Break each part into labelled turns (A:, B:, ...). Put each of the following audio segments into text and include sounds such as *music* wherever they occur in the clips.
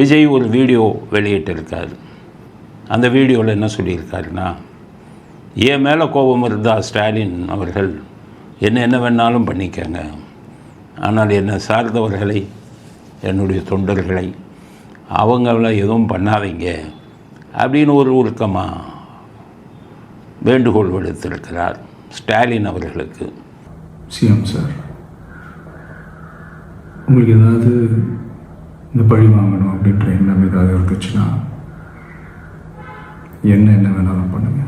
A: விஜய் ஒரு வீடியோ வெளியிட்டிருக்கார். அந்த வீடியோவில் என்ன சொல்லியிருக்காருன்னா என் மேலே கோபம் இருந்தால் ஸ்டாலின் அவர்கள் என்ன என்ன வேணாலும் பண்ணிக்கங்க. ஆனால் என்னை சார்ந்தவர்களை என்னுடைய தொண்டர்களை அவங்கள எதுவும் பண்ணாதீங்க அப்படின்னு ஒரு உருக்கமாக வேண்டுகோள் விடுத்திருக்கிறார் ஸ்டாலின் அவர்களுக்கு.
B: சிஎம் சார் உங்களுக்கு ஏதாவது இந்த பழி வாங்கணும் அப்படின்ற எண்ணம் ஏதாவது இருந்துச்சுன்னா என்ன என்ன வேணாலும் பண்ணுங்க.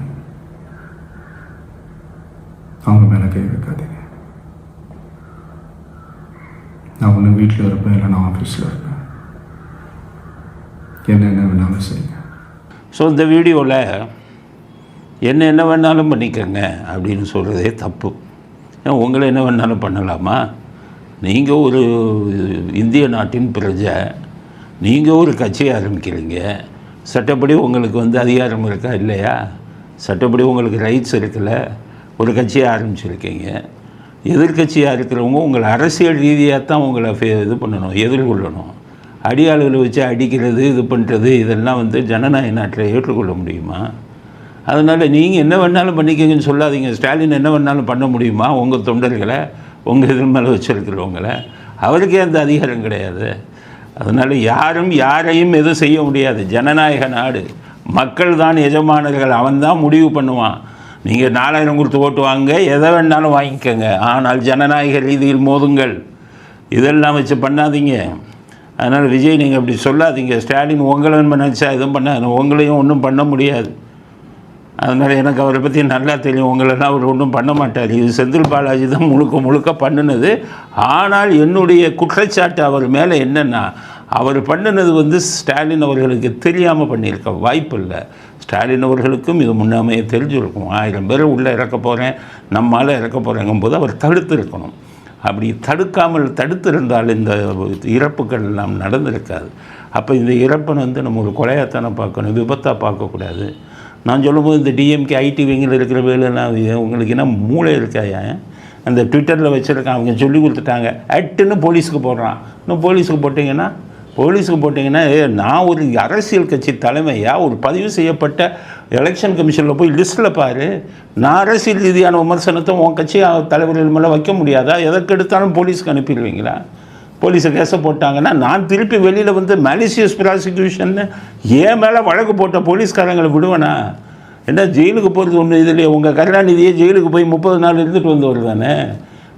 B: அவங்க மேலே கை வைக்காதீங்க. நான் ஒன்று வீட்டில் இருப்பேன் இல்லை நான் ஆஃபீஸில் இருப்பேன். என்ன என்ன வேணாலும் செய்யுங்க.
A: ஸோ இந்த வீடியோவில் என்ன என்ன வேணாலும் பண்ணிக்கோங்க அப்படின்னு சொல்கிறதே தப்பு. ஏன்னா உங்களை என்ன வேணாலும் பண்ணலாமா? நீங்கள் ஒரு இந்திய நாட்டின் பிரஜை நீங்கள் ஒரு கட்சி ஆரம்பிக்கிறீங்க. சட்டப்படி உங்களுக்கு வந்து அதிகாரம் இருக்கா இல்லையா? சட்டப்படி உங்களுக்கு ரைட்ஸ் இருக்கல ஒரு கட்சியை ஆரம்பிச்சிருக்கீங்க. எதிர்க்கட்சியாக இருக்கிறவங்க உங்களை அரசியல் ரீதியாக தான் உங்களை ஃபே- இது பண்ணணும் எதிர்கொள்ளணும். அடியாளுகளை வச்சு அடிக்கிறது இது பண்ணுறது இதெல்லாம் வந்து ஜனநாயக நாட்டில் ஏற்றுக்கொள்ள முடியுமா? அதனால் நீங்கள் என்ன வேணாலும் பண்ணிக்கங்கன்னு சொல்லாதீங்க. ஸ்டாலின் என்ன வேணாலும் பண்ண முடியுமா? உங்கள் தொண்டர்களை உங்கள் எதிர் மேலே வச்சுருக்கிறவங்கள. அவருக்கே அந்த அதிகாரம் கிடையாது. அதனால் யாரும் யாரையும் எதுவும் செய்ய முடியாது. ஜனநாயக நாடு. மக்கள் தான் எஜமானர்கள். அவன் தான் முடிவு பண்ணுவான். நீங்கள் நாலாயிரம் கொடுத்து ஓட்டு வாங்க எதை வேணாலும் வாங்கிக்கோங்க. ஆனால் ஜனநாயக ரீதியில் மோதுங்கள். இதெல்லாம் வச்சு பண்ணாதீங்க. அதனால் விஜய் நீங்கள் அப்படி சொல்லாதீங்க. ஸ்டாலின் உங்களை நினச்சா எதுவும் பண்ண உங்களையும் ஒன்றும் பண்ண முடியாது. அதனால் எனக்கு அவரை பற்றி நல்லா தெரியும். உங்களெல்லாம் அவர் ஒன்றும் பண்ண மாட்டார். இது செந்தில் பாலாஜி தான் முழுக்க முழுக்க பண்ணினது. ஆனால் என்னுடைய குற்றச்சாட்டு அவர் மேலே என்னென்னா அவர் பண்ணினது வந்து ஸ்டாலின் அவர்களுக்கு தெரியாமல் பண்ணியிருக்க வாய்ப்பு இல்லை. ஸ்டாலின் அவர்களுக்கும் இது முன்னாமையே தெரிஞ்சிருக்கும். ஆயிரம் பேர் உள்ளே இறக்க போகிறேன் நம்மால் இறக்க போகிறேங்கும்போது அவர் தடுத்திருக்கணும் அப்படி தடுக்காமல் தடுத்திருந்தால் இந்த இறப்புகள் எல்லாம் நடந்திருக்காது. அப்போ இந்த இறப்பை வந்து நம்ம ஒரு கொலையாத்தானே பார்க்கணும் விபத்தாக பார்க்கக்கூடாது. நான் சொல்லும்போது இந்த டிஎம்கே ஐடி விங்கில் இருக்கிற வேலைலாம் உங்களுக்கு என்ன மூளை இருக்காயா? அந்த ட்விட்டரில் வச்சுருக்கான் அவங்க சொல்லி கொடுத்துட்டாங்க. அட்டுன்னு போலீஸுக்கு போடுறான். இன்னும் போலீஸுக்கு போட்டிங்கன்னா போலீஸுக்கு போட்டிங்கன்னா ஏ நான் ஒரு அரசியல் கட்சி தலைமையாக ஒரு பதிவு செய்யப்பட்ட எலெக்ஷன் கமிஷனில் போய் லிஸ்ட்டில் பாரு. நான் அரசியல் ரீதியான விமர்சனத்தை உன் கட்சி தலைவர்கள் மேலே வைக்க முடியாதா? எதற்கு எடுத்தாலும் போலீஸுக்கு அனுப்பிடுவீங்களா? போலீஸை கேஸை போட்டாங்கன்னா நான் திருப்பி வெளியில் வந்து மேலிசியஸ் ப்ராசிக்யூஷன்னு ஏன் மேலே வழக்கு போட்ட போலீஸ்காரங்களை விடுவேனா? என்ன ஜெயிலுக்கு போகிறது ஒன்று இதுலையே? உங்கள் கருணாநிதியே ஜெயிலுக்கு போய் முப்பது நாள் இருந்துட்டு வந்தவர் தானே?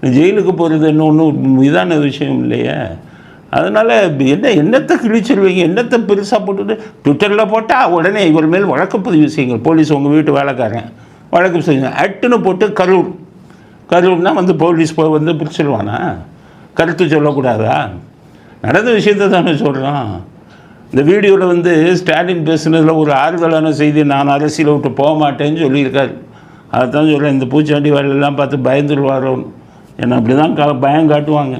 A: ஜெயிலுக்கு போகிறது இன்னும் ஒன்றும் இதான விஷயம் இல்லையே? அதனால் என்ன என்னத்தை கிழிச்சிருவீங்க? என்னத்தை பெருசாக போட்டுட்டு ட்விட்டரில் போட்டால் உடனே இவர் மேல் வழக்கு பதிவு செய்யுங்க போலீஸ் உங்கள் வீட்டு வேலைக்காரன். வழக்கு செய்யுங்க. அட்டுன்னு போட்டு கரூர். கரூர்னால் வந்து போலீஸ் போய் வந்து பிடிச்சிருவானா கருத்து சொல்லக்கூடாதா? நடந்த விஷயத்தை தானே சொல்கிறோம் இந்த வீடியோவில் வந்து ஸ்டாலின் பேசுனதில் ஒரு ஆறுதலான செய்தி நான் அரசியலை விட்டு போக மாட்டேன்னு சொல்லியிருக்கார். அதை தான் சொல்கிறேன் இந்த பூச்சாண்டி வேலையெல்லாம் பார்த்து பயந்துருவாரோன்னு ஏன்னா அப்படி தான் கா பயம் காட்டுவாங்க.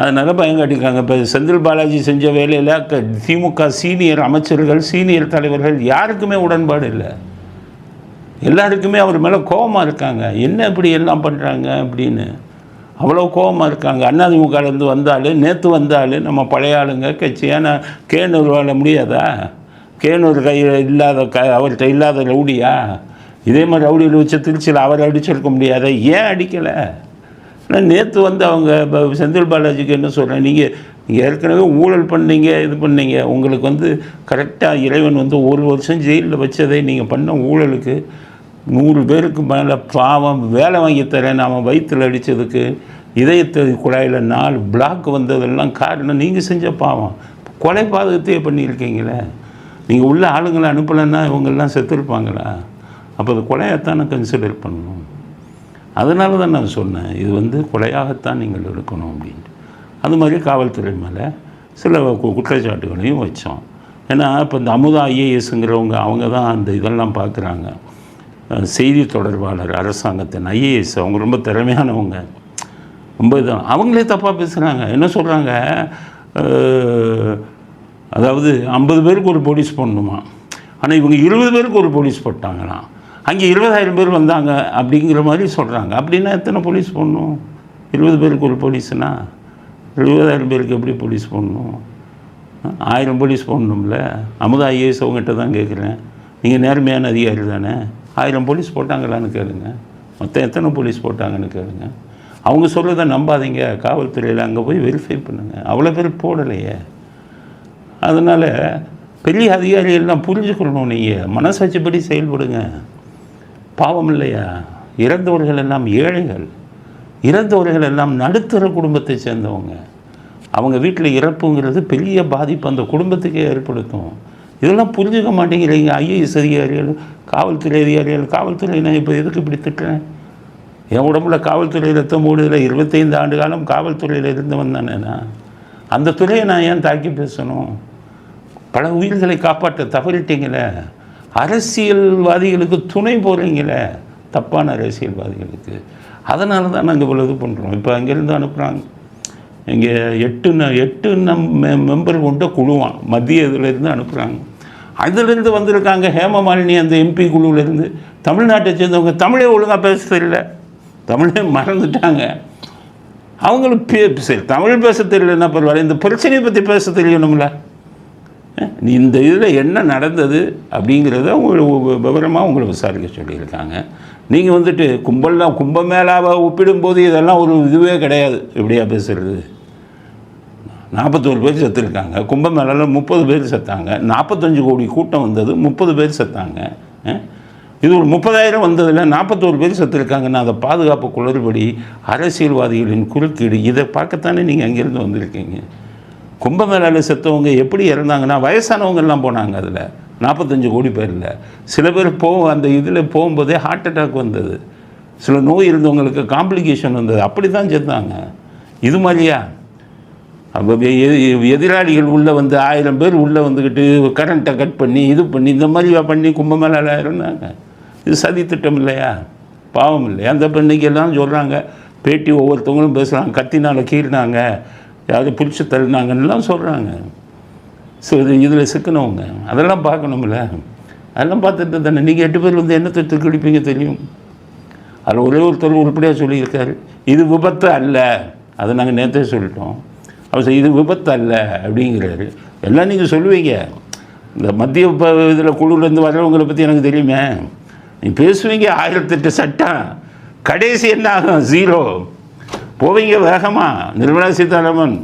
A: அதனால் பயம் காட்டியிருக்காங்க. இப்போ செந்தில் பாலாஜி செஞ்ச வேலையில் க திமுக சீனியர் அமைச்சர்கள் சீனியர் தலைவர்கள் யாருக்குமே உடன்பாடு இல்லை. எல்லாருக்குமே அவர் மேலே கோபமாக இருக்காங்க. என்ன இப்படி எல்லாம் பண்ணுறாங்க அப்படின்னு. அவ்வளோ கோபமாக இருக்காங்க. அண்ணாதிமுகலேருந்து வந்தாலும் நேற்று வந்தாலும் நம்ம பழைய ஆளுங்க கட்சியான கேனூர் வாழ முடியாதா? கேனூர் கையில் இல்லாத க அவர்கிட்ட இல்லாத ரவுடியா? இதே மாதிரி ரவுடியில் வச்சு திருச்சியில் அவர் அடிச்சிருக்க முடியாதா? ஏன் அடிக்கலை? ஆனால் நேற்று வந்து அவங்க ப- செந்தில் பாலாஜிக்கு என்ன சொல்கிறேன் நீங்கள் நீங்கள் ஏற்கனவே ஊழல் பண்ணீங்க இது பண்ணீங்க. உங்களுக்கு வந்து கரெக்டாக இறைவன் வந்து ஒரு வருஷம் ஜெயிலில் வச்சதை நீங்கள் பண்ண ஊழலுக்கு நூறு பேருக்கு மேலே பாவம் வேலை வாங்கி தரேன் நாம் வயிற்றில் அடித்ததுக்கு இதயத்தை குழாயில் நாலு பிளாக் வந்ததெல்லாம் காரணம் நீங்கள் செஞ்ச பாவம். கொலை பாதகத்தையே பண்ணியிருக்கீங்களே. நீங்கள் உள்ள ஆளுங்களை அனுப்பலைன்னா இவங்கெல்லாம் செத்துருப்பாங்களா? அப்போ அது கொலையாத்தானே கன்சிடர் பண்ணணும். அதனால தான் நான் சொன்னேன் இது வந்து கொலையாகத்தான் நீங்கள் எடுக்கணும் அப்படின்ட்டு. அது மாதிரி காவல்துறை மேலே சில கு- குற்றச்சாட்டுகளையும் வச்சோம். ஏன்னா இப்போ இந்த அமுதா ஐஏஎஸ்ங்கிறவங்க அவங்க தான் அந்த இதெல்லாம் பார்க்குறாங்க செய்தி தொடர்பாளர் அரசாங்கத்தின் ஐஏஎஸ் அவங்க ரொம்ப திறமையானவங்க. ரொம்ப இதான் அவங்களே தப்பாக பேசுகிறாங்க என்ன சொல்கிறாங்க அதாவது ஐம்பது பேருக்கு ஒரு போலீஸ் போடணுமா? ஆனால் இவங்க இருபது பேருக்கு ஒரு போலீஸ் போட்டாங்களாம். அங்கே இருபதாயிரம் பேர் வந்தாங்க அப்படிங்கிற மாதிரி சொல்கிறாங்க அப்படின்னா எத்தனை போலீஸ் போடணும்? இருபது பேருக்கு ஒரு போலீஸ்னா? இருபதாயிரம் பேருக்கு எப்படி போலீஸ் போடணும்? ஆயிரம் போலீஸ் போடணும்ல? அமுதா ஐஏஎஸ் அவங்ககிட்ட தான் கேட்குறேன் நீங்கள் நேர்மையான அதிகாரி தானே? ஆயிரம் போலீஸ் போட்டாங்களான்னு கேளுங்க. மொத்தம் எத்தனை போலீஸ் போட்டாங்கன்னு கேளுங்க. அவங்க சொல்கிறத நம்பாதீங்க. காவல்துறையில் அங்கே போய் வெரிஃபை பண்ணுங்கள் அவ்வளோ பேர் போடலையே. அதனால் பெரிய அதிகாரிகள்லாம் புரிஞ்சுக்கணும் நீங்கள் மனசாட்சிப்படி செயல்படுங்க. பாவம் இல்லையா? இறந்தவர்கள் எல்லாம் ஏழைகள். இறந்தவர்கள் எல்லாம் நடுத்தர குடும்பத்தை சேர்ந்தவங்க. அவங்க வீட்டில் இறப்புங்கிறது பெரிய பாதிப்பு அந்த குடும்பத்துக்கே ஏற்படுத்தும். இதெல்லாம் புரிஞ்சுக்க மாட்டேங்கிறீங்க. ஐஏஎஸ் அதிகாரிகள் காவல்துறை அதிகாரிகள் காவல்துறை நான் இப்போ எதுக்கு இப்படி திட்டுறேன் என் உடம்புல காவல்துறை ரத்தம் மூடுதில் இருபத்தைந்து ஆண்டு காலம் காவல்துறையில் இருந்து வந்தானே நான். அந்த துறையை நான் ஏன் தாக்கி பேசணும்? பல உயிர்களை காப்பாற்ற தவறிட்டீங்களே. அரசியல்வாதிகளுக்கு துணை போகிறீங்களே தப்பான அரசியல்வாதிகளுக்கு. அதனால தான் நாங்கள் இவ்வளோ இது பண்ணுறோம் இப்போ அங்கேருந்து அனுப்புகிறாங்க இங்கே எட்டு ந- எட்டு நம் மெ- மெம்பர் கொண்ட குழுவான். மத்திய இதுலேருந்து அனுப்புகிறாங்க அதுலேருந்து வந்திருக்காங்க ஹேமமாலினி அந்த எம்பி குழுவிலேருந்து. தமிழ்நாட்டை சேர்ந்தவங்க தமிழே ஒழுங்காக பேச தெரியல. தமிழே மறந்துட்டாங்க. அவங்களுக்கு பே சரி தமிழ் பேச தெரியலன்னா பரவாயில்ல. இந்த பிரச்சனையை பற்றி பேச தெரியணும்ல. நீ இந்த இதில் என்ன நடந்தது அப்படிங்கிறத உங்களுக்கு விவரமாக உங்களை விசாரிக்க சொல்லியிருக்காங்க. நீங்கள் வந்துட்டு கும்பல்லாம் கும்பமேளாவை ஒப்பிடும்போது இதெல்லாம் ஒரு இதுவே கிடையாது. இப்படியா பேசுகிறது நாற்பத்தோரு பேர் செத்துருக்காங்க. கும்பமேளாவில் முப்பது பேர் செத்தாங்க. நாற்பத்தஞ்சு கோடி கூட்டம் வந்தது முப்பது பேர் செத்தாங்க. இது ஒரு முப்பதாயிரம் வந்ததில் நாற்பத்தோரு பேர் செத்துருக்காங்கன்னா அதை பாதுகாப்பு குளறுபடி அரசியல்வாதிகளின் குறுக்கீடு இதை பார்க்கத்தானே நீங்கள் அங்கேருந்து வந்திருக்கீங்க? கும்பமேளாவில் செத்தவங்க எப்படி இறந்தாங்கன்னா வயசானவங்கெல்லாம் போனாங்க அதில். நாற்பத்தஞ்சு கோடி பேரில். சில பேர் போ அந்த இதில் போகும்போதே ஹார்ட் அட்டாக் வந்தது. சில நோய் இருந்தவங்களுக்கு காம்ப்ளிகேஷன் வந்தது. அப்படி தான் செத்தாங்க. இது மாதிரியா? எதிராளிகள் உள்ளே வந்து ஆயிரம் பேர் உள்ளே வந்துக்கிட்டு கரண்ட்டை கட் பண்ணி இது பண்ணி இந்த மாதிரி பண்ணி கும்பமேளாவில் இருந்தாங்க இது சதி திட்டம் இல்லையா? பாவம் இல்லையா? அந்த பெண்ணிக்கெல்லாம் சொல்கிறாங்க பேட்டி ஒவ்வொருத்தவங்களும் பேசுகிறாங்க கத்தினால் கீறினாங்க. யாராவது பிடிச்சி தள்ளினாங்கன்னுலாம் சொல்கிறாங்க ஸோ இது இதில் சிக்கனவங்க. அதெல்லாம் பார்க்கணும்ல. அதெல்லாம் பார்த்துட்டு தானே. நீங்கள் எட்டு பேர் வந்து என்ன தொட்டு தெரியும்? அதில் ஒரே ஒருத்தர் உருப்படியாக சொல்லியிருக்காரு. இது விபத்து அல்ல. அதை நாங்கள் நேற்றே சொல்லிட்டோம். அவர் இது விபத்து அல்ல அப்படிங்கிறாரு. எல்லாம் நீங்கள் சொல்லுவீங்க. இந்த மத்திய இதில் குழுலேருந்து வர்றவங்களை பற்றி எனக்கு தெரியுமே. நீ பேசுவீங்க ஆயிரத்தெட்டு சட்டம். கடைசி என்ன ஆகும்? ஜீரோ போவீங்க வேகமாக நிர்மலா சீதாராமன்.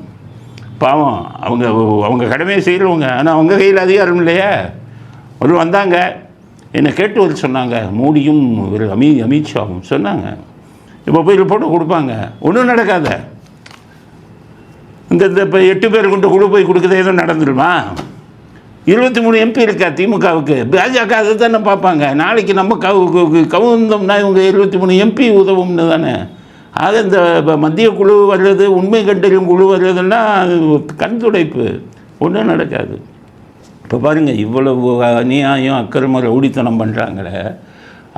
A: பாவம் அவங்க அவங்க கடமையை செய்கிறவங்க ஆனால் அவங்க கையில் அதிகாரம் இல்லையே. ஒரு வந்தாங்க. என்னை கேட்டு ஒரு சொன்னாங்க. மோடியும் ஒரு அமி அமித்ஷாவும் சொன்னாங்க. இப்போ போய் ரிப்போர்ட்டை கொடுப்பாங்க. ஒன்றும் நடக்காத. இந்த இந்த இப்போ எட்டு பேர் கொண்டு குழு போய் கொடுக்குறது எதுவும் நடந்துருமா? இருபத்தி மூணு எம்பி இருக்கா திமுகவுக்கு? பாஜக அதை தானே பார்ப்பாங்க. நாளைக்கு நம்ம கவு கவுந்தோம்னா இவங்க இருபத்தி மூணு எம்பி உதவும்னு தானே. ஆக இந்த மத்திய குழு வர்றது உண்மை கண்டறியும் குழு வர்றதுன்னா அது கண் துடைப்பு. ஒன்றும் நடக்காது. இப்போ பாருங்கள் இவ்வளவு அநியாயம் அக்கிரம ரவுடித்தனம் பண்ணுறாங்களே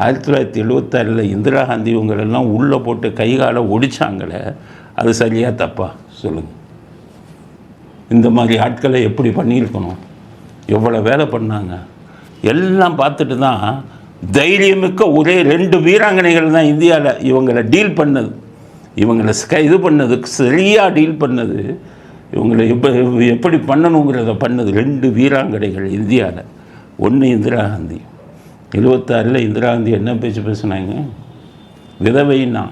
A: ஆயிரத்தி தொள்ளாயிரத்தி எழுபத்தாறில் இந்திரா காந்தி இவங்களெல்லாம் உள்ளே போட்டு கை காலை ஒடிச்சாங்களே. அது சரியாக தப்பா? சொல்லுங்கள் இந்த மாதிரி ஆட்களை எப்படி பண்ணியிருக்கணும்? எவ்வளோ வேலை பண்ணாங்க? எல்லாம் பார்த்துட்டு தான் தைரியமிக்க ஒரே ரெண்டு வீராங்கனைகள் தான் இந்தியாவில் இவங்களை டீல் பண்ணது. இவங்களை ஸ்கை இது பண்ணது சரியாக டீல் பண்ணது. இவங்களை எப்போ எப்படி பண்ணணுங்கிறத பண்ணது ரெண்டு வீராங்கனைகள் இந்தியாவில் ஒன்று இந்திரா காந்தி. எழுபத்தாறில் இந்திரா காந்தி என்ன பேச்சு பேசுனாங்க? விதவைன்னா.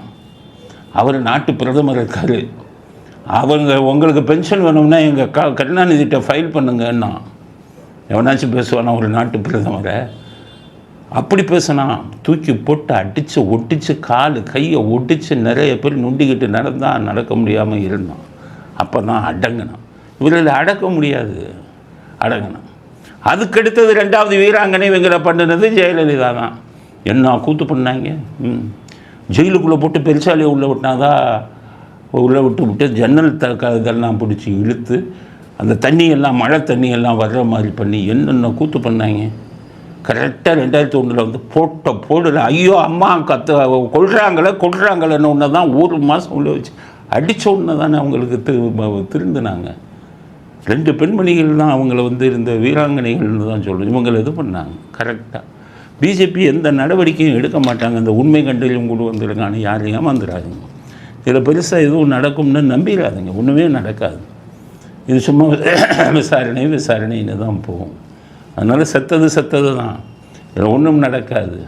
A: அவர் நாட்டு பிரதமர் இருக்காரு. அவங்க உங்களுக்கு பென்ஷன் வேணும்னா எங்கள் க கருணாநிதிட்ட ஃபைல் பண்ணுங்கன்னா எவனாச்சும் பேசுவானா ஒரு நாட்டு பிரதமரை? அப்படி பேசினான் தூக்கி போட்டு அடித்து ஒட்டிச்சு கால் கையை ஒட்டிச்சு நிறைய பேர் நுண்டிக்கிட்டு நடந்தால் நடக்க முடியாமல் இருந்தான். அப்போ தான் அடங்கினான். இவரில் அடக்க முடியாது. அடங்கினான். அதுக்கடுத்தது ரெண்டாவது வீராங்கனை இவங்களை பண்ணினது ஜெயலலிதா தான் என்ன கூத்து பண்ணாங்க? ம். ஜெயிலுக்குள்ளே போட்டு பெருசாலியை உள்ளே விட்டாதான் உள்ளே விட்டு விட்டு ஜன்னல் த இதெல்லாம் பிடிச்சி இழுத்து அந்த தண்ணியெல்லாம் மழை தண்ணியெல்லாம் வர்ற மாதிரி பண்ணி என்னென்ன கூத்து பண்ணாங்க? கரெக்டாக ரெண்டாயிரத்தி ஒன்றில் வந்து போட்ட போடல ஐயோ அம்மா கத்து கொள்கிறாங்களே கொள்கிறாங்களேன்னு ஒன்று தான் ஒரு மாதம் உள்ள வச்சு அடித்த உடனே தானே அவங்களுக்கு திரு திருந்தினாங்க. ரெண்டு பெண்மணிகள் தான் அவங்கள வந்து இருந்த வீராங்கனைகள்னு தான் சொல்லணும் இவங்களை இது பண்ணாங்க கரெக்டாக பிஜேபி எந்த நடவடிக்கையும் எடுக்க மாட்டாங்க. இந்த உண்மை கண்டறியும் கொண்டு வந்திருக்கான்னு யாரையும் ஏமாந்துடாதீங்க இதில் பெருசாக எதுவும் நடக்கும்னு நம்பிடாதீங்க ஒன்றுமே நடக்காது. இது சும்மா *coughs* விசாரணை விசாரணைன்னு தான் போகும். அதனால் செத்தது செத்தது தான் இதில் ஒன்றும் நடக்காது.